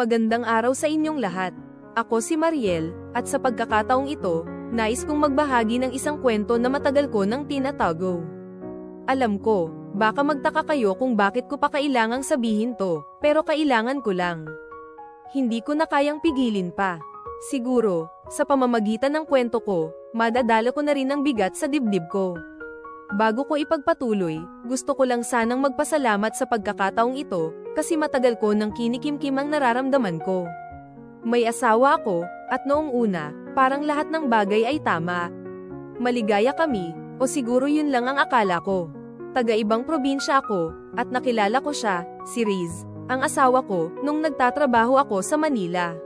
Magandang araw sa inyong lahat. Ako si Mariel, at sa pagkakataong ito, nais kong magbahagi ng isang kwento na matagal ko nang tinatago. Alam ko, baka magtaka kayo kung bakit ko pa kailangang sabihin to, pero kailangan ko lang. Hindi ko na kayang pigilin pa. Siguro, sa pamamagitan ng kwento ko, madadala ko na rin ang bigat sa dibdib ko. Bago ko ipagpatuloy, gusto ko lang sanang magpasalamat sa pagkakataong ito, kasi matagal ko nang kinikimkim ang nararamdaman ko. May asawa ako, at noong una, parang lahat ng bagay ay tama. Maligaya kami, o siguro yun lang ang akala ko. Taga-ibang probinsya ako, at nakilala ko siya, si Riz, ang asawa ko, nung nagtatrabaho ako sa Manila.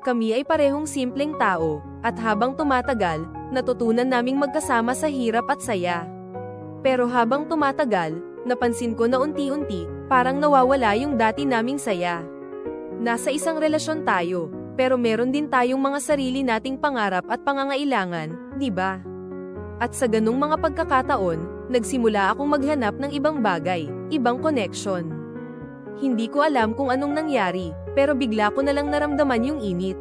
Kami ay parehong simpleng tao, at habang tumatagal, natutunan naming magkasama sa hirap at saya. Pero habang tumatagal, napansin ko na unti-unti, parang nawawala yung dati naming saya. Nasa isang relasyon tayo, pero meron din tayong mga sarili nating pangarap at pangangailangan, di ba? At sa ganung mga pagkakataon, nagsimula akong maghanap ng ibang bagay, ibang connection. Hindi ko alam kung anong nangyari, pero bigla ko na lang naramdaman yung init.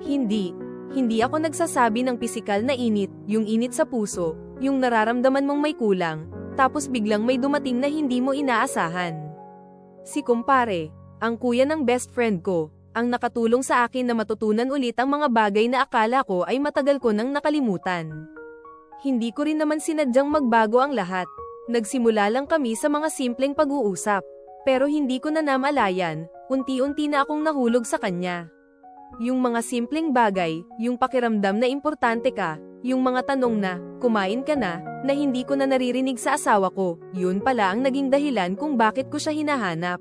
Hindi, hindi ako nagsasabi ng pisikal na init, yung init sa puso, yung nararamdaman mong may kulang, tapos biglang may dumating na hindi mo inaasahan. Si kumpare, ang kuya ng best friend ko, ang nakatulong sa akin na matutunan ulit ang mga bagay na akala ko ay matagal ko nang nakalimutan. Hindi ko rin naman sinadyang magbago ang lahat. Nagsimula lang kami sa mga simpleng pag-uusap. Pero hindi ko na namalayan, unti-unti na akong nahulog sa kanya. Yung mga simpleng bagay, yung pakiramdam na importante ka, yung mga tanong na, kumain ka na, na hindi ko na naririnig sa asawa ko, yun pala ang naging dahilan kung bakit ko siya hinahanap.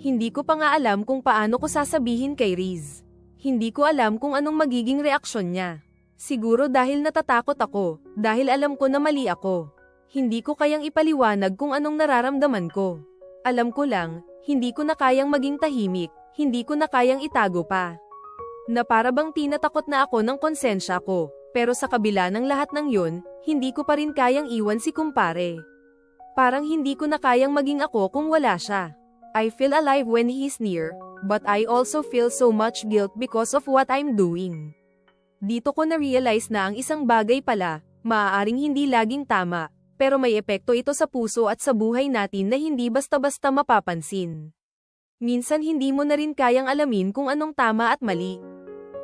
Hindi ko pa nga alam kung paano ko sasabihin kay Riz. Hindi ko alam kung anong magiging reaksyon niya. Siguro dahil natatakot ako, dahil alam ko na mali ako. Hindi ko kayang ipaliwanag kung anong nararamdaman ko. Alam ko lang, hindi ko na kayang maging tahimik, hindi ko na kayang itago pa. Na para bang tinatakot na ako ng konsensya ko, pero sa kabila ng lahat ng yun, hindi ko pa rin kayang iwan si kumpare. Parang hindi ko na kayang maging ako kung wala siya. I feel alive when he's near, but I also feel so much guilt because of what I'm doing. Dito ko na-realize na ang isang bagay pala, maaaring hindi laging tama, pero may epekto ito sa puso at sa buhay natin na hindi basta-basta mapapansin. Minsan hindi mo na rin kayang alamin kung anong tama at mali.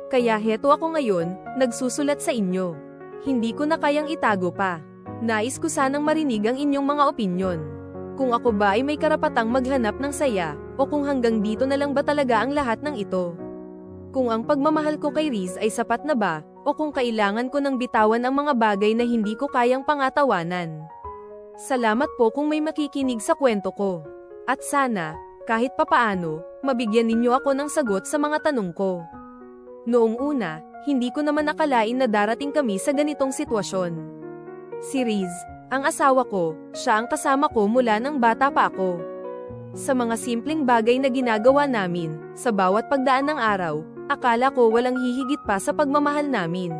Kaya heto ako ngayon, nagsusulat sa inyo. Hindi ko na kayang itago pa. Nais ko sanang marinig ang inyong mga opinyon. Kung ako ba ay may karapatang maghanap ng saya, o kung hanggang dito na lang ba talaga ang lahat ng ito. Kung ang pagmamahal ko kay Riz ay sapat na ba, o kung kailangan ko nang bitawan ang mga bagay na hindi ko kayang pangatawanan. Salamat po kung may makikinig sa kwento ko. At sana, kahit papaano, mabigyan ninyo ako ng sagot sa mga tanong ko. Noong una, hindi ko naman nakalain na darating kami sa ganitong sitwasyon. Si Riz, ang asawa ko, siya ang kasama ko mula nang bata pa ako. Sa mga simpleng bagay na ginagawa namin, sa bawat pagdaan ng araw, akala ko walang hihigit pa sa pagmamahal namin.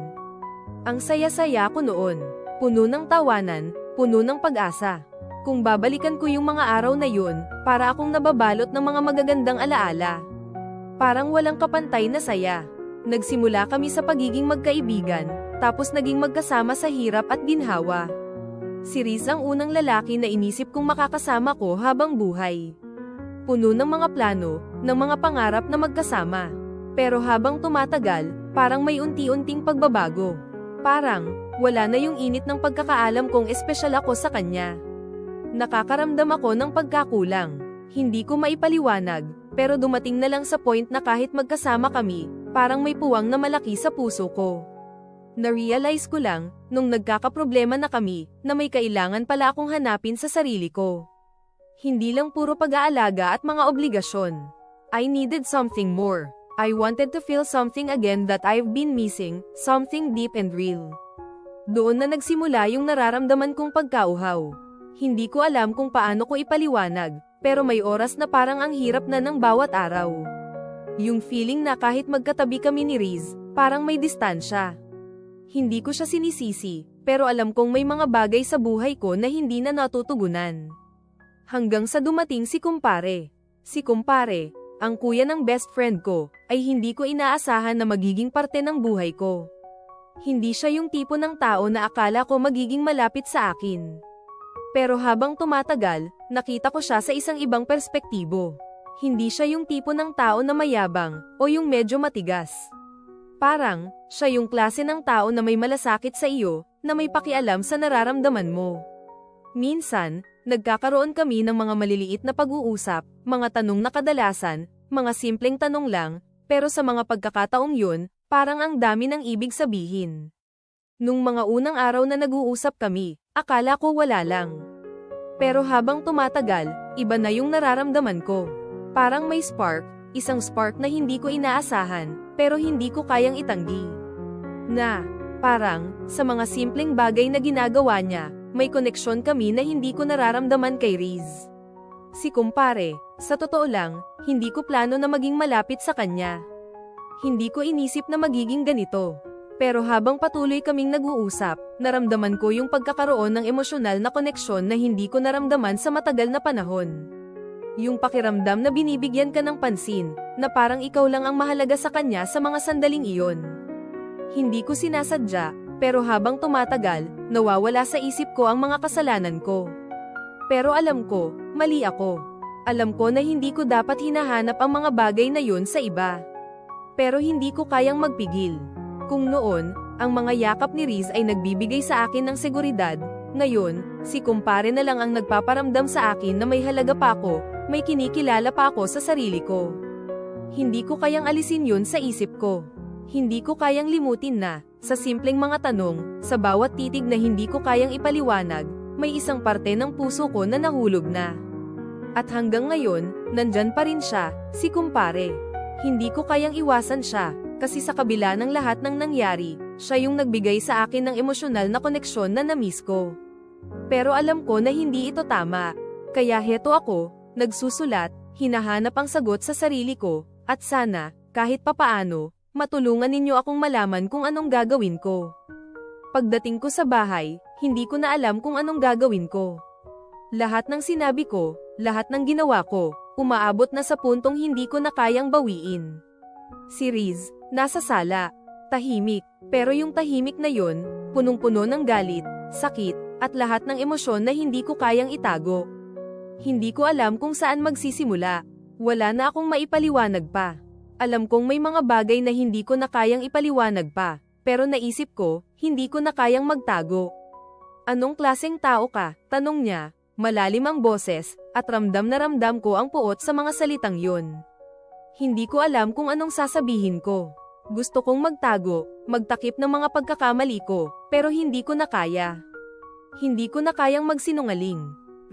Ang saya-saya ko noon, puno ng tawanan, puno ng pag-asa. Kung babalikan ko yung mga araw na yun, para akong nababalot ng mga magagandang alaala. Parang walang kapantay na saya. Nagsimula kami sa pagiging magkaibigan, tapos naging magkasama sa hirap at ginhawa. Si Riz ang unang lalaki na inisip kong makakasama ko habang buhay. Puno ng mga plano, ng mga pangarap na magkasama. Pero habang tumatagal, parang may unti-unting pagbabago. Parang, wala na yung init ng pagkakaalam kong espesyal ako sa kanya. Nakakaramdam ako ng pagkakulang. Hindi ko maipaliwanag, pero dumating na lang sa point na kahit magkasama kami, parang may puwang na malaki sa puso ko. Na-realize ko lang, nung nagkakaproblema na kami, na may kailangan pala akong hanapin sa sarili ko. Hindi lang puro pag-aalaga at mga obligasyon. I needed something more. I wanted to feel something again that I've been missing, something deep and real. Doon na nagsimula yung nararamdaman kong pagkauhaw. Hindi ko alam kung paano ko ipaliwanag, pero may oras na parang ang hirap na ng bawat araw. Yung feeling na kahit magkatabi kami ni Riz, parang may distansya. Hindi ko siya sinisisi, pero alam kong may mga bagay sa buhay ko na hindi na natutugunan. Hanggang sa dumating si kumpare. Si kumpare, ang kuya ng best friend ko, ay hindi ko inaasahan na magiging parte ng buhay ko. Hindi siya yung tipo ng tao na akala ko magiging malapit sa akin. Pero habang tumatagal, nakita ko siya sa isang ibang perspektibo. Hindi siya yung tipo ng tao na mayabang, o yung medyo matigas. Parang, siya yung klase ng tao na may malasakit sa iyo, na may pakialam sa nararamdaman mo. Minsan, nagkakaroon kami ng mga maliliit na pag-uusap, mga tanong na kadalasan, mga simpleng tanong lang, pero sa mga pagkakataong yun, parang ang dami ng ibig sabihin. Nung mga unang araw na nag-uusap kami, akala ko wala lang. Pero habang tumatagal, iba na yung nararamdaman ko. Parang may spark, isang spark na hindi ko inaasahan, pero hindi ko kayang itanggi. Na, parang, sa mga simpleng bagay na ginagawa niya, may koneksyon kami na hindi ko nararamdaman kay Riz. Si kumpare, sa totoo lang, hindi ko plano na maging malapit sa kanya. Hindi ko inisip na magiging ganito. Pero habang patuloy kaming nag-uusap, naramdaman ko yung pagkakaroon ng emosyonal na koneksyon na hindi ko naramdaman sa matagal na panahon. Yung pakiramdam na binibigyan ka ng pansin, na parang ikaw lang ang mahalaga sa kanya sa mga sandaling iyon. Hindi ko sinasadya, pero habang tumatagal, nawawala sa isip ko ang mga kasalanan ko. Pero alam ko, mali ako. Alam ko na hindi ko dapat hinahanap ang mga bagay na yun sa iba. Pero hindi ko kayang magpigil. Kung noon, ang mga yakap ni Riz ay nagbibigay sa akin ng seguridad, ngayon, si kumpare na lang ang nagpaparamdam sa akin na may halaga pa ako, may kinikilala pa ako sa sarili ko. Hindi ko kayang alisin yun sa isip ko. Hindi ko kayang limutin na, sa simpleng mga tanong, sa bawat titig na hindi ko kayang ipaliwanag, may isang parte ng puso ko na nahulog na. At hanggang ngayon, nandyan pa rin siya, si kumpare. Hindi ko kayang iwasan siya, kasi sa kabila ng lahat ng nangyari, siya yung nagbigay sa akin ng emosyonal na koneksyon na namiss ko. Pero alam ko na hindi ito tama. Kaya heto ako, nagsusulat, hinahanap ang sagot sa sarili ko, at sana, kahit papaano, matulungan ninyo akong malaman kung anong gagawin ko. Pagdating ko sa bahay, hindi ko na alam kung anong gagawin ko. Lahat ng sinabi ko, lahat ng ginawa ko, umaabot na sa puntong hindi ko na kayang bawiin. Si Riz, nasa sala, tahimik, pero yung tahimik na yon, punong-puno ng galit, sakit, at lahat ng emosyon na hindi ko kayang itago. Hindi ko alam kung saan magsisimula. Wala na akong maipaliwanag pa. Alam kong may mga bagay na hindi ko na kayang ipaliwanag pa, pero naisip ko, hindi ko na kayang magtago. Anong klaseng tao ka? Tanong niya, malalim ang boses, at ramdam na ramdam ko ang puot sa mga salitang yun. Hindi ko alam kung anong sasabihin ko. Gusto kong magtago, magtakip ng mga pagkakamali ko, pero hindi ko na kaya. Hindi ko na kayang magsinungaling.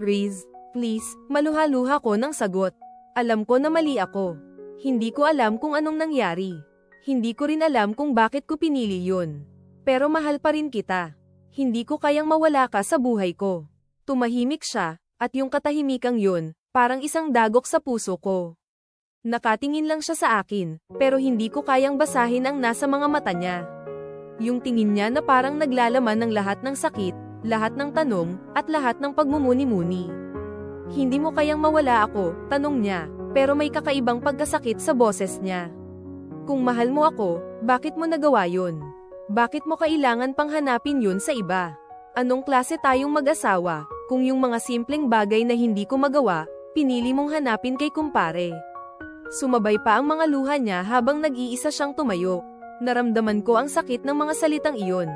Riz, please, maluha-luha ko ng sagot. Alam ko na mali ako. Hindi ko alam kung anong nangyari. Hindi ko rin alam kung bakit ko pinili yun. Pero mahal pa rin kita. Hindi ko kayang mawala ka sa buhay ko. Tumahimik siya, at yung katahimikang yun, parang isang dagok sa puso ko. Nakatingin lang siya sa akin, pero hindi ko kayang basahin ang nasa mga mata niya. Yung tingin niya na parang naglalaman ng lahat ng sakit, lahat ng tanong, at lahat ng pagmumuni-muni. Hindi mo kayang mawala ako, tanong niya, pero may kakaibang pagkasakit sa boses niya. Kung mahal mo ako, bakit mo nagawa yun? Bakit mo kailangan pang hanapin yun sa iba? Anong klase tayong mag-asawa, kung yung mga simpleng bagay na hindi ko magawa, pinili mong hanapin kay kumpare? Sumabay pa ang mga luha niya habang nag-iisa siyang tumayo. Naramdaman ko ang sakit ng mga salitang iyon.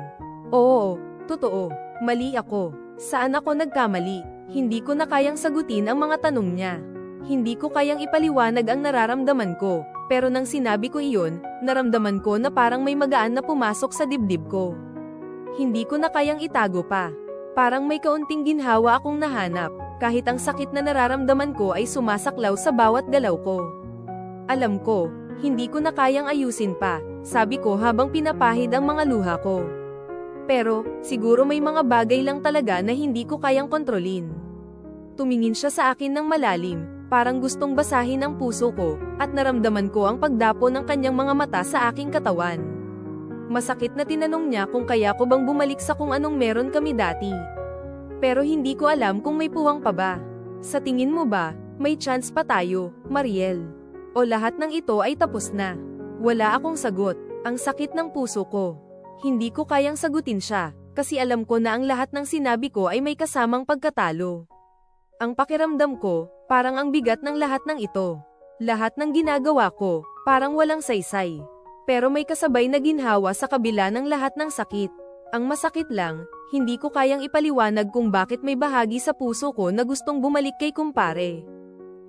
Oo, totoo, mali ako. Saan ako nagkamali? Hindi ko na kayang sagutin ang mga tanong niya. Hindi ko kayang ipaliwanag ang nararamdaman ko, pero nang sinabi ko iyon, naramdaman ko na parang may magaan na pumasok sa dibdib ko. Hindi ko na kayang itago pa. Parang may kaunting ginhawa akong nahanap, kahit ang sakit na nararamdaman ko ay sumasaklaw sa bawat galaw ko. Alam ko, hindi ko na kayang ayusin pa, sabi ko habang pinapahid ang mga luha ko. Pero, siguro may mga bagay lang talaga na hindi ko kayang kontrolin. Tumingin siya sa akin ng malalim, parang gustong basahin ang puso ko, at naramdaman ko ang pagdapo ng kanyang mga mata sa aking katawan. Masakit na tinanong niya kung kaya ko bang bumalik sa kung anong meron kami dati. Pero hindi ko alam kung may puwang pa ba. Sa tingin mo ba, may chance pa tayo, Mariel? O lahat ng ito ay tapos na? Wala akong sagot. Ang sakit ng puso ko. Hindi ko kayang sagutin siya, kasi alam ko na ang lahat ng sinabi ko ay may kasamang pagkatalo. Ang pakiramdam ko, parang ang bigat ng lahat ng ito. Lahat ng ginagawa ko, parang walang saysay. Pero may kasabay na ginhawa sa kabila ng lahat ng sakit. Ang masakit lang, hindi ko kayang ipaliwanag kung bakit may bahagi sa puso ko na gustong bumalik kay kumpare.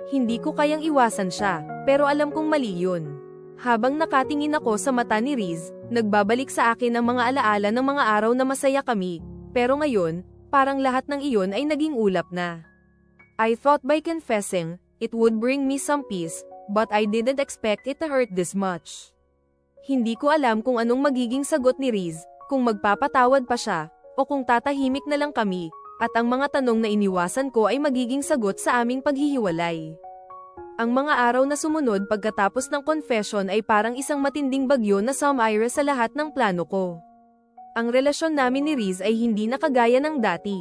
Hindi ko kayang iwasan siya, pero alam kong mali yun. Habang nakatingin ako sa mata ni Riz, nagbabalik sa akin ang mga alaala ng mga araw na masaya kami, pero ngayon, parang lahat ng iyon ay naging ulap na. I thought by confessing, it would bring me some peace, but I didn't expect it to hurt this much. Hindi ko alam kung anong magiging sagot ni Riz, kung magpapatawad pa siya, o kung tatahimik na lang kami, at ang mga tanong na iniwasan ko ay magiging sagot sa aming paghihiwalay. Ang mga araw na sumunod pagkatapos ng confession ay parang isang matinding bagyo na sumire sa lahat ng plano ko. Ang relasyon namin ni Riz ay hindi na kagaya ng dati.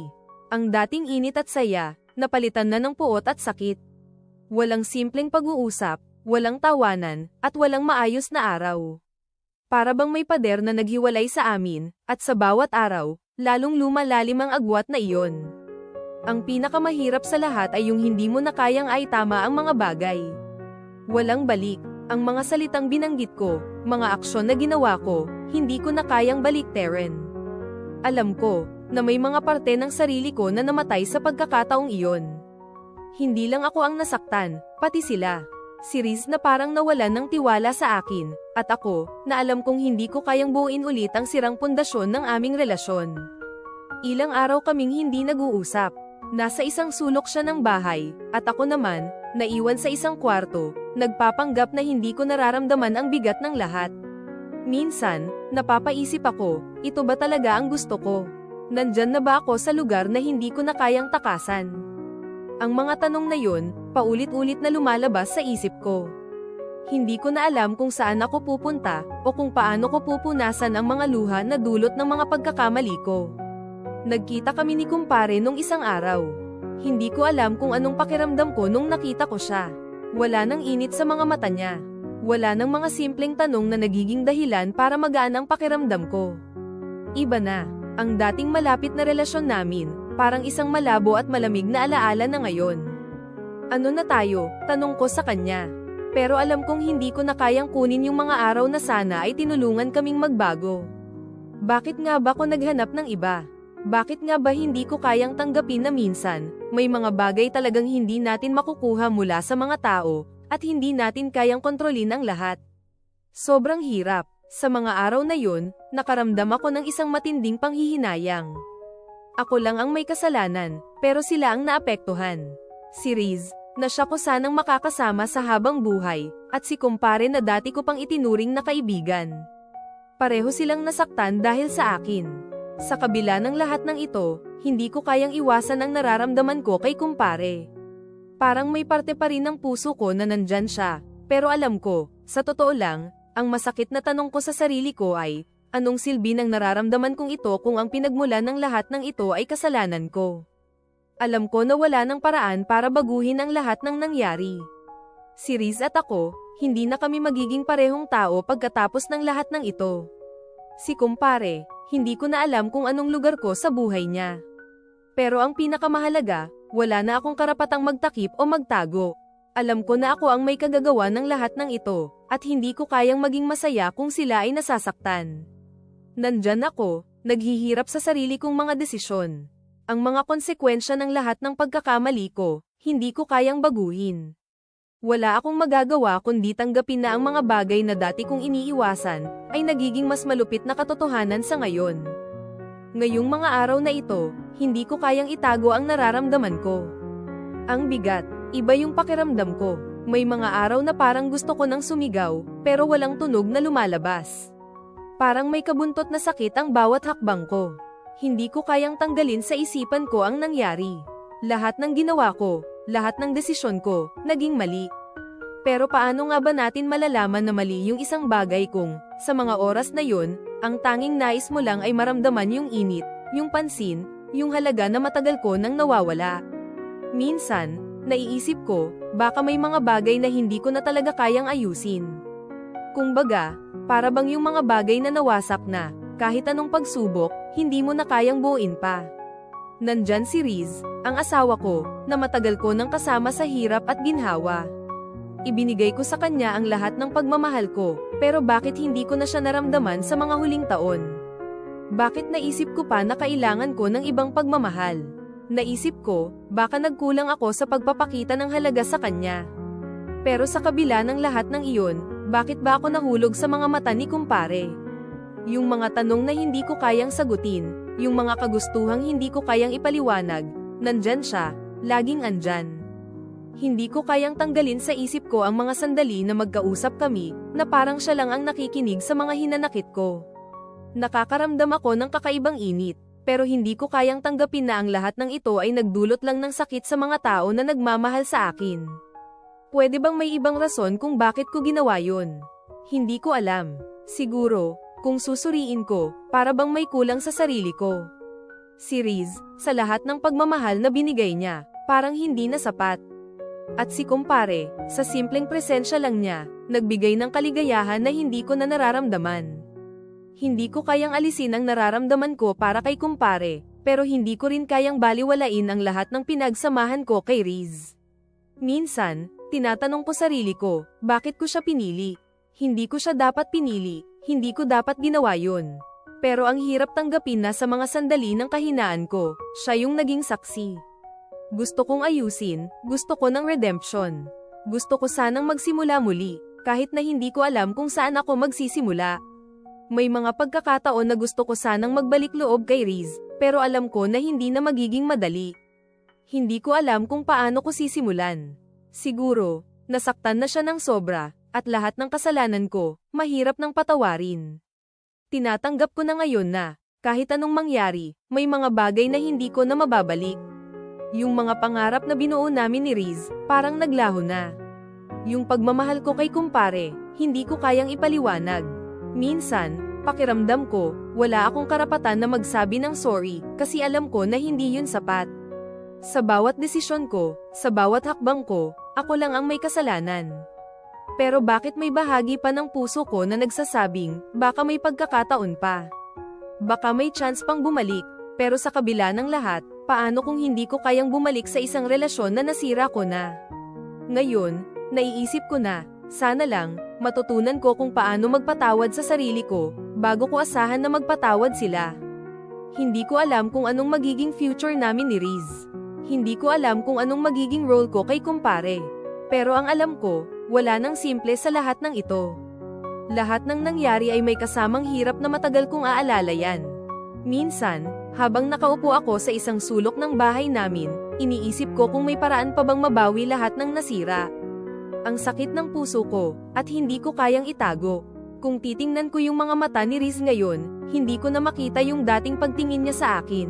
Ang dating init at saya, napalitan na ng puot at sakit. Walang simpleng pag-uusap, walang tawanan, at walang maayos na araw. Para bang may pader na naghiwalay sa amin, at sa bawat araw, lalong lumalalim ang agwat na iyon. Ang pinakamahirap sa lahat ay yung hindi mo na kayang ay tama ang mga bagay. Walang balik, ang mga salitang binanggit ko, mga aksyon na ginawa ko, hindi ko na kayang baliktarin. Alam ko, na may mga parte ng sarili ko na namatay sa pagkakataong iyon. Hindi lang ako ang nasaktan, pati sila. Si Riz na parang nawalan ng tiwala sa akin, at ako, na alam kong hindi ko kayang buuin ulit ang sirang pundasyon ng aming relasyon. Ilang araw kaming hindi nag-uusap, Nasa isang sulok siya ng bahay, at ako naman, naiwan sa isang kwarto, nagpapanggap na hindi ko nararamdaman ang bigat ng lahat. Minsan, napapaisip ako, ito ba talaga ang gusto ko? Nandyan na ba ako sa lugar na hindi ko na kayang takasan? Ang mga tanong na yun, paulit-ulit na lumalabas sa isip ko. Hindi ko na alam kung saan ako pupunta, o kung paano ko pupunasan ang mga luha na dulot ng mga pagkakamali ko. Nagkita kami ni kumpare nung isang araw. Hindi ko alam kung anong pakiramdam ko nung nakita ko siya. Wala nang init sa mga mata niya. Wala nang mga simpleng tanong na nagiging dahilan para magaan ang pakiramdam ko. Iba na, ang dating malapit na relasyon namin, parang isang malabo at malamig na alaala na ngayon. Ano na tayo, tanong ko sa kanya. Pero alam kong hindi ko na kayang kunin yung mga araw na sana ay tinulungan kaming magbago. Bakit nga ba ko naghanap ng iba? Bakit nga ba hindi ko kayang tanggapin na minsan, may mga bagay talagang hindi natin makukuha mula sa mga tao, at hindi natin kayang kontrolin ang lahat. Sobrang hirap. Sa mga araw na yun, nakaramdam ako ng isang matinding panghihinayang. Ako lang ang may kasalanan, pero sila ang naapektuhan. Si Riz, na siya ko sanang makakasama sa habang buhay, at si kumpare na dati ko pang itinuring na kaibigan. Pareho silang nasaktan dahil sa akin. Sa kabila ng lahat ng ito, hindi ko kayang iwasan ang nararamdaman ko kay kumpare. Parang may parte pa rin ng puso ko na nandyan siya, pero alam ko, sa totoo lang, ang masakit na tanong ko sa sarili ko ay, anong silbi ng nararamdaman kong ito kung ang pinagmulan ng lahat ng ito ay kasalanan ko? Alam ko na wala ng paraan para baguhin ang lahat ng nangyari. Si Riz at ako, hindi na kami magiging parehong tao pagkatapos ng lahat ng ito. Si kumpare, hindi ko na alam kung anong lugar ko sa buhay niya. Pero ang pinakamahalaga, wala na akong karapatang magtakip o magtago. Alam ko na ako ang may kagagawa ng lahat ng ito, at hindi ko kayang maging masaya kung sila ay nasasaktan. Nandyan ako, naghihirap sa sarili kong mga desisyon. Ang mga konsekwensya ng lahat ng pagkakamali ko, hindi ko kayang baguhin. Wala akong magagawa kundi tanggapin na ang mga bagay na dati kong iniiwasan, ay nagiging mas malupit na katotohanan sa ngayon. Ngayong mga araw na ito, hindi ko kayang itago ang nararamdaman ko. Ang bigat, iba yung pakiramdam ko. May mga araw na parang gusto ko nang sumigaw, pero walang tunog na lumalabas. Parang may kabuntot na sakit ang bawat hakbang ko. Hindi ko kayang tanggalin sa isipan ko ang nangyari. Lahat ng ginawa ko, lahat ng desisyon ko, naging mali. Pero paano nga ba natin malalaman na mali yung isang bagay kung, sa mga oras na yun, ang tanging nais mo lang ay maramdaman yung init, yung pansin, yung halaga na matagal ko nang nawawala. Minsan, naiisip ko, baka may mga bagay na hindi ko na talaga kayang ayusin. Kung baga, para bang yung mga bagay na nawasak na, kahit anong pagsubok, hindi mo na kayang buuin pa. Nandyan si Riz, ang asawa ko, na matagal ko nang kasama sa hirap at ginhawa. Ibinigay ko sa kanya ang lahat ng pagmamahal ko, pero bakit hindi ko na siya naramdaman sa mga huling taon? Bakit naisip ko pa na kailangan ko ng ibang pagmamahal? Naisip ko, baka nagkulang ako sa pagpapakita ng halaga sa kanya. Pero sa kabila ng lahat ng iyon, bakit ba ako nahulog sa mga mata ni kumpare? Yung mga tanong na hindi ko kayang sagutin, yung mga kagustuhang hindi ko kayang ipaliwanag, nandyan siya, laging andyan. Hindi ko kayang tanggalin sa isip ko ang mga sandali na magkausap kami, na parang siya lang ang nakikinig sa mga hinanakit ko. Nakakaramdam ako ng kakaibang init, pero hindi ko kayang tanggapin na ang lahat ng ito ay nagdulot lang ng sakit sa mga tao na nagmamahal sa akin. Pwede bang may ibang rason kung bakit ko ginawa yun? Hindi ko alam. Siguro, kung susuriin ko, para bang may kulang sa sarili ko. Si Riz, sa lahat ng pagmamahal na binigay niya, parang hindi na sapat. At si kumpare, sa simpleng presensya lang niya, nagbigay ng kaligayahan na hindi ko na nararamdaman. Hindi ko kayang alisin ang nararamdaman ko para kay kumpare, pero hindi ko rin kayang baliwalain ang lahat ng pinagsamahan ko kay Riz. Minsan, tinatanong ko sarili ko, bakit ko siya pinili? Hindi ko siya dapat pinili, hindi ko dapat ginawa yun. Pero ang hirap tanggapin na sa mga sandali ng kahinaan ko, siya yung naging saksi. Gusto kong ayusin, gusto ko ng redemption. Gusto ko sanang magsimula muli, kahit na hindi ko alam kung saan ako magsisimula. May mga pagkakataon na gusto ko sanang magbalik loob kay Riz, pero alam ko na hindi na magiging madali. Hindi ko alam kung paano ko sisimulan. Siguro, nasaktan na siya ng sobra, at lahat ng kasalanan ko, mahirap nang patawarin. Tinatanggap ko na ngayon na, kahit anong mangyari, may mga bagay na hindi ko na mababalik. Yung mga pangarap na binuo namin ni Riz, parang naglaho na. Yung pagmamahal ko kay kumpare, hindi ko kayang ipaliwanag. Minsan, pakiramdam ko, wala akong karapatan na magsabi ng sorry, kasi alam ko na hindi yun sapat. Sa bawat desisyon ko, sa bawat hakbang ko, ako lang ang may kasalanan. Pero bakit may bahagi pa ng puso ko na nagsasabing, baka may pagkakataon pa. Baka may chance pang bumalik, pero sa kabila ng lahat, paano kung hindi ko kayang bumalik sa isang relasyon na nasira ko na? Ngayon, naiisip ko na, sana lang, matutunan ko kung paano magpatawad sa sarili ko, bago ko asahan na magpatawad sila. Hindi ko alam kung anong magiging future namin ni Riz. Hindi ko alam kung anong magiging role ko kay kumpare. Pero ang alam ko, wala nang simple sa lahat ng ito. Lahat ng nangyari ay may kasamang hirap na matagal kong aalala yan. Minsan, habang nakaupo ako sa isang sulok ng bahay namin, iniisip ko kung may paraan pa bang mabawi lahat ng nasira. Ang sakit ng puso ko, at hindi ko kayang itago. Kung titingnan ko yung mga mata ni Riz ngayon, hindi ko na makita yung dating pagtingin niya sa akin.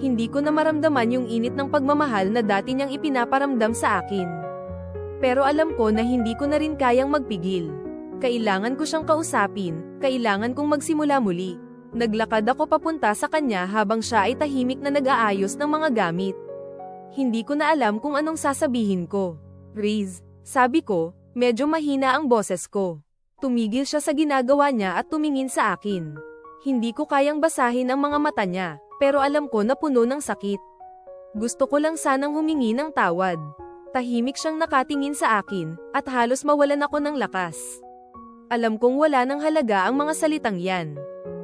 Hindi ko na maramdaman yung init ng pagmamahal na dati niyang ipinaparamdam sa akin. Pero alam ko na hindi ko na rin kayang magpigil. Kailangan ko siyang kausapin, kailangan kong magsimula muli. Naglakad ako papunta sa kanya habang siya ay tahimik na nag-aayos ng mga gamit. Hindi ko na alam kung anong sasabihin ko. Riz, sabi ko, medyo mahina ang boses ko. Tumigil siya sa ginagawa niya at tumingin sa akin. Hindi ko kayang basahin ang mga mata niya, pero alam ko na puno ng sakit. Gusto ko lang sanang humingi ng tawad. Tahimik siyang nakatingin sa akin, at halos mawalan ako ng lakas. Alam kong wala ng halaga ang mga salitang yan.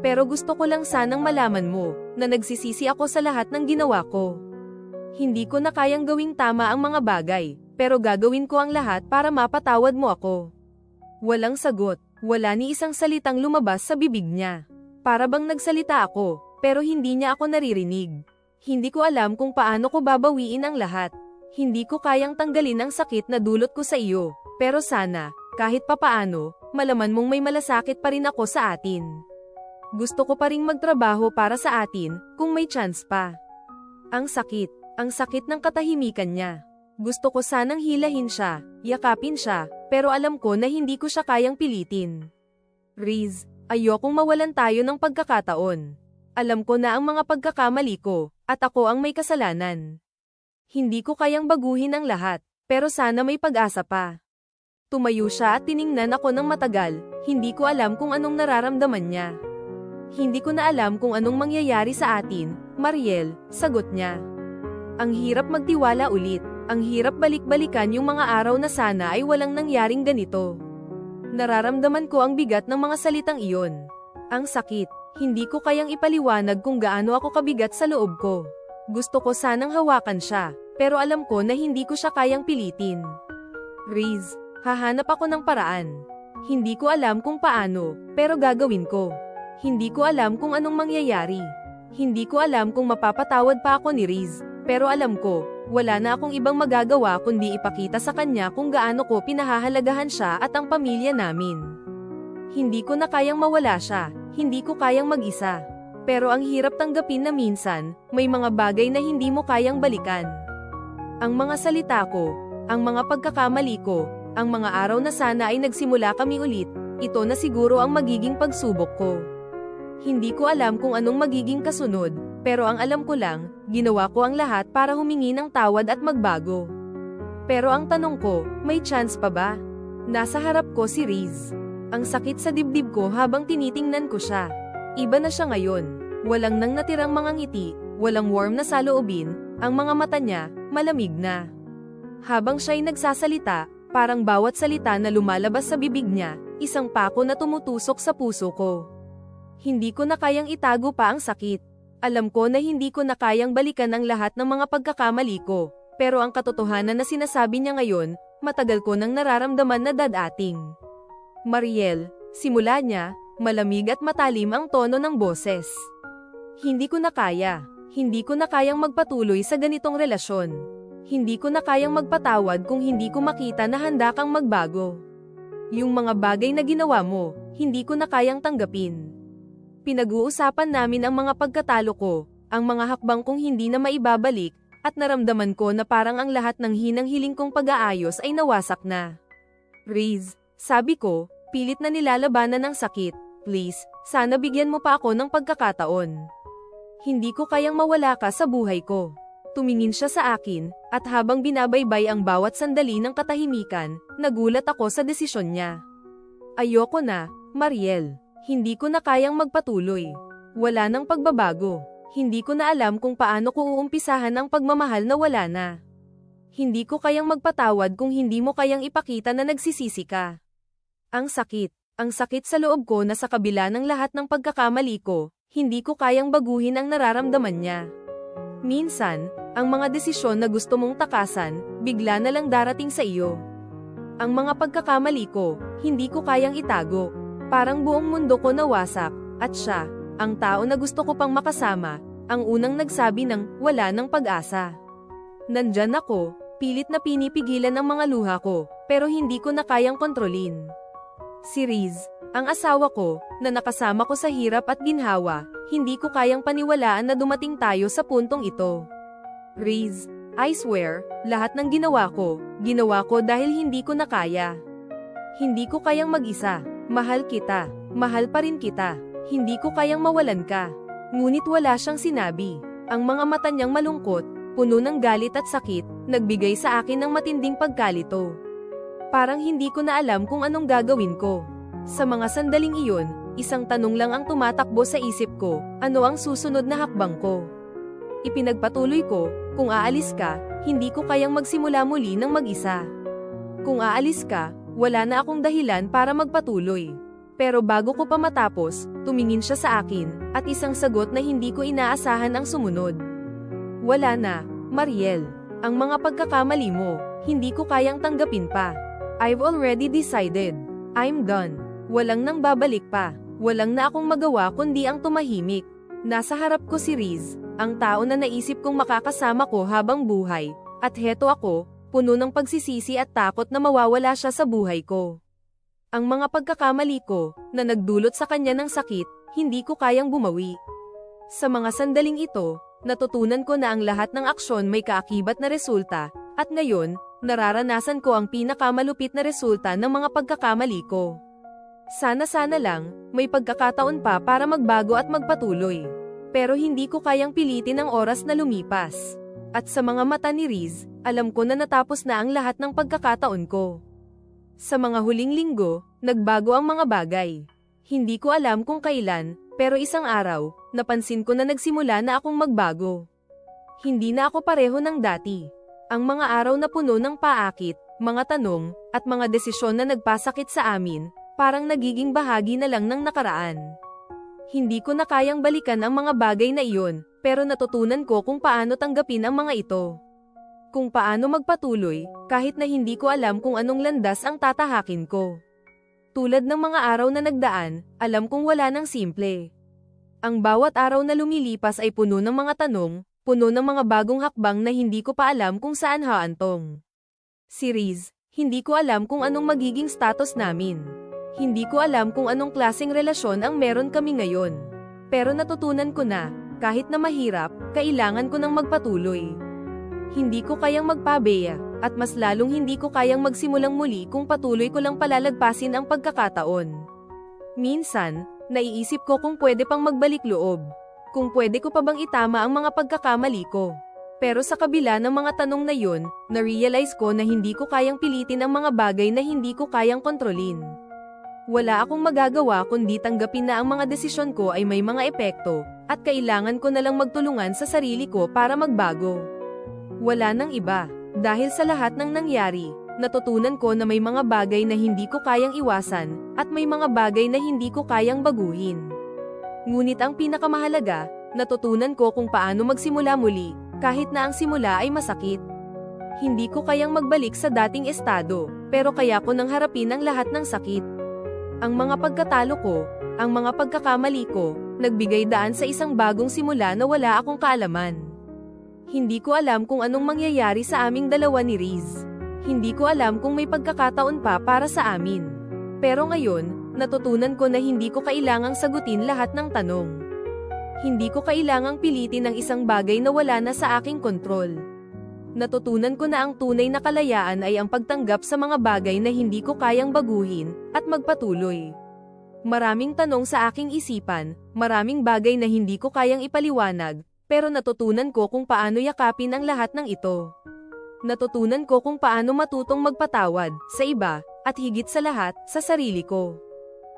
Pero gusto ko lang sanang malaman mo, na nagsisisi ako sa lahat ng ginawa ko. Hindi ko na kayang gawing tama ang mga bagay, pero gagawin ko ang lahat para mapatawad mo ako. Walang sagot, wala ni isang salitang lumabas sa bibig niya. Para bang nagsalita ako, pero hindi niya ako naririnig. Hindi ko alam kung paano ko babawiin ang lahat. Hindi ko kayang tanggalin ang sakit na dulot ko sa iyo, pero sana, kahit papaano, malaman mong may malasakit pa rin ako sa atin. Gusto ko pa ring magtrabaho para sa atin, kung may chance pa. Ang sakit, ang sakit ng katahimikan niya. Gusto ko sanang hilahin siya, yakapin siya, pero alam ko na hindi ko siya kayang pilitin. Riz, ayokong mawalan tayo ng pagkakataon. Alam ko na ang mga pagkakamali ko, at ako ang may kasalanan. Hindi ko kayang baguhin ang lahat, pero sana may pag-asa pa. Tumayo siya at tiningnan ako ng matagal, hindi ko alam kung anong nararamdaman niya. Hindi ko na alam kung anong mangyayari sa atin, Mariel, sagot niya. Ang hirap magtiwala ulit, ang hirap balik-balikan yung mga araw na sana ay walang nangyaring ganito. Nararamdaman ko ang bigat ng mga salitang iyon. Ang sakit, hindi ko kayang ipaliwanag kung gaano ako kabigat sa loob ko. Gusto ko sanang hawakan siya, pero alam ko na hindi ko siya kayang pilitin. Riz, hahanap ako ng paraan. Hindi ko alam kung paano, pero gagawin ko. Hindi ko alam kung anong mangyayari. Hindi ko alam kung mapapatawad pa ako ni Riz, pero alam ko, wala na akong ibang magagawa kundi ipakita sa kanya kung gaano ko pinahahalagahan siya at ang pamilya namin. Hindi ko na kayang mawala siya, hindi ko kayang mag-isa. Pero ang hirap tanggapin na minsan, may mga bagay na hindi mo kayang balikan. Ang mga salita ko, ang mga pagkakamali ko, ang mga araw na sana ay nagsimula kami ulit, ito na siguro ang magiging pagsubok ko. Hindi ko alam kung anong magiging kasunod, pero ang alam ko lang, ginawa ko ang lahat para humingi ng tawad at magbago. Pero ang tanong ko, may chance pa ba? Nasa harap ko si Riz. Ang sakit sa dibdib ko habang tinitingnan ko siya. Iba na siya ngayon. Walang nang natirang mga ngiti, walang warm na saloobin, ang mga mata niya, malamig na. Habang siya'y nagsasalita, parang bawat salita na lumalabas sa bibig niya, isang pako na tumutusok sa puso ko. Hindi ko na kayang itago pa ang sakit. Alam ko na hindi ko na kayang balikan ang lahat ng mga pagkakamali ko, pero ang katotohanan na sinasabi niya ngayon, matagal ko nang nararamdaman na dadating. Mariel, simula niya, malamig at matalim ang tono ng boses. Hindi ko na kaya, hindi ko na kayang magpatuloy sa ganitong relasyon. Hindi ko na kayang magpatawad kung hindi ko makita na handa kang magbago. Yung mga bagay na ginawa mo, hindi ko na kayang tanggapin. Pinag-uusapan namin ang mga pagkatalo ko, ang mga hakbang kong hindi na maibabalik, at naramdaman ko na parang ang lahat ng hinang-hiling kong pag-aayos ay nawasak na. Riz, sabi ko, pilit na nilalabanan ng sakit, please, sana bigyan mo pa ako ng pagkakataon. Hindi ko kayang mawala ka sa buhay ko. Tumingin siya sa akin, at habang binabaybay ang bawat sandali ng katahimikan, nagulat ako sa desisyon niya. Ayoko na, Mariel. Hindi ko na kayang magpatuloy. Wala nang pagbabago. Hindi ko na alam kung paano ko uumpisahan ang pagmamahal na wala na. Hindi ko kayang magpatawad kung hindi mo kayang ipakita na nagsisisi ka. Ang sakit, ang sakit sa loob ko na sa kabila ng lahat ng pagkakamali ko, hindi ko kayang baguhin ang nararamdaman niya. Minsan, ang mga desisyon na gusto mong takasan, bigla na lang darating sa iyo. Ang mga pagkakamali ko, hindi ko kayang itago. Parang buong mundo ko nawasak, at siya, ang tao na gusto ko pang makasama, ang unang nagsabi ng wala ng pag-asa. Nandyan ako, pilit na pinipigilan ang mga luha ko, pero hindi ko na kayang kontrolin. Si Riz, ang asawa ko, na nakasama ko sa hirap at ginhawa, hindi ko kayang paniwalaan na dumating tayo sa puntong ito. Riz, I swear, lahat ng ginawa ko, ginawa ko dahil hindi ko na kaya. Hindi ko kayang mag-isa. Mahal kita, mahal pa rin kita, hindi ko kayang mawalan ka. Ngunit wala siyang sinabi. Ang mga mata niyang malungkot, puno ng galit at sakit, nagbigay sa akin ng matinding pagkalito. Parang hindi ko na alam kung anong gagawin ko. Sa mga sandaling iyon, isang tanong lang ang tumatakbo sa isip ko, ano ang susunod na hakbang ko? Ipinagpatuloy ko, kung aalis ka, hindi ko kayang magsimula muli ng mag-isa. Kung aalis ka, wala na akong dahilan para magpatuloy. Pero bago ko pa matapos, tumingin siya sa akin, at isang sagot na hindi ko inaasahan ang sumunod. Wala na, Mariel. Ang mga pagkakamali mo, hindi ko kayang tanggapin pa. I've already decided. I'm done. Walang nang babalik pa. Walang na akong magawa kundi ang tumahimik. Nasa harap ko si Riz, ang tao na naisip kong makakasama ko habang buhay, at heto ako, puno ng pagsisisi at takot na mawawala siya sa buhay ko. Ang mga pagkakamali ko, na nagdulot sa kanya ng sakit, hindi ko kayang bumawi. Sa mga sandaling ito, natutunan ko na ang lahat ng aksyon may kaakibat na resulta, at ngayon, nararanasan ko ang pinakamalupit na resulta ng mga pagkakamali ko. Sana-sana lang, may pagkakataon pa para magbago at magpatuloy. Pero hindi ko kayang pilitin ang oras na lumipas. At sa mga mata ni Riz, alam ko na natapos na ang lahat ng pagkakataon ko. Sa mga huling linggo, nagbago ang mga bagay. Hindi ko alam kung kailan, pero isang araw, napansin ko na nagsimula na akong magbago. Hindi na ako pareho ng dati. Ang mga araw na puno ng paakit, mga tanong, at mga desisyon na nagpasakit sa amin, parang nagiging bahagi na lang ng nakaraan. Hindi ko na kayang balikan ang mga bagay na iyon, pero natutunan ko kung paano tanggapin ang mga ito. Kung paano magpatuloy, kahit na hindi ko alam kung anong landas ang tatahakin ko. Tulad ng mga araw na nagdaan, alam kong wala ng simple. Ang bawat araw na lumilipas ay puno ng mga tanong, puno ng mga bagong hakbang na hindi ko pa alam kung saan haantong. Si Riz, hindi ko alam kung anong magiging status namin. Hindi ko alam kung anong klaseng relasyon ang meron kami ngayon. Pero natutunan ko na, kahit na mahirap, kailangan ko nang magpatuloy. Hindi ko kayang magpabeya, at mas lalong hindi ko kayang magsimulang muli kung patuloy ko lang palalagpasin ang pagkakataon. Minsan, naiisip ko kung pwede pang magbalik loob. Kung pwede ko pa bang itama ang mga pagkakamali ko. Pero sa kabila ng mga tanong na yun, na-realize ko na hindi ko kayang pilitin ang mga bagay na hindi ko kayang kontrolin. Wala akong magagawa kundi tanggapin na ang mga desisyon ko ay may mga epekto, at kailangan ko na lang magtulungan sa sarili ko para magbago. Wala nang iba. Dahil sa lahat ng nangyari, natutunan ko na may mga bagay na hindi ko kayang iwasan, at may mga bagay na hindi ko kayang baguhin. Ngunit ang pinakamahalaga, natutunan ko kung paano magsimula muli, kahit na ang simula ay masakit. Hindi ko kayang magbalik sa dating estado, pero kaya ko nang harapin ang lahat ng sakit. Ang mga pagkatalo ko, ang mga pagkakamali ko, nagbigay daan sa isang bagong simula na wala akong kaalaman. Hindi ko alam kung anong mangyayari sa aming dalawa ni Riz. Hindi ko alam kung may pagkakataon pa para sa amin. Pero ngayon, natutunan ko na hindi ko kailangang sagutin lahat ng tanong. Hindi ko kailangang pilitin ang isang bagay na wala na sa aking kontrol. Natutunan ko na ang tunay na kalayaan ay ang pagtanggap sa mga bagay na hindi ko kayang baguhin, at magpatuloy. Maraming tanong sa aking isipan, maraming bagay na hindi ko kayang ipaliwanag, pero natutunan ko kung paano yakapin ang lahat ng ito. Natutunan ko kung paano matutong magpatawad, sa iba, at higit sa lahat, sa sarili ko.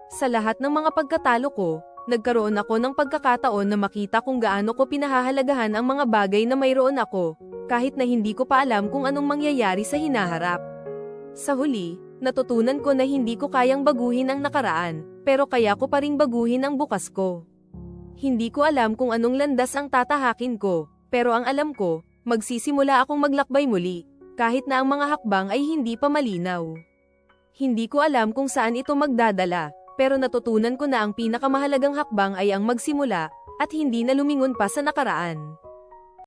Sa lahat ng mga pagkatalo ko, nagkaroon ako ng pagkakataon na makita kung gaano ko pinahahalagahan ang mga bagay na mayroon ako, kahit na hindi ko pa alam kung anong mangyayari sa hinaharap. Sa huli, natutunan ko na hindi ko kayang baguhin ang nakaraan, pero kaya ko pa ring baguhin ang bukas ko. Hindi ko alam kung anong landas ang tatahakin ko, pero ang alam ko, magsisimula akong maglakbay muli, kahit na ang mga hakbang ay hindi pa malinaw. Hindi ko alam kung saan ito magdadala, pero natutunan ko na ang pinakamahalagang hakbang ay ang magsimula, at hindi na lumingon pa sa nakaraan.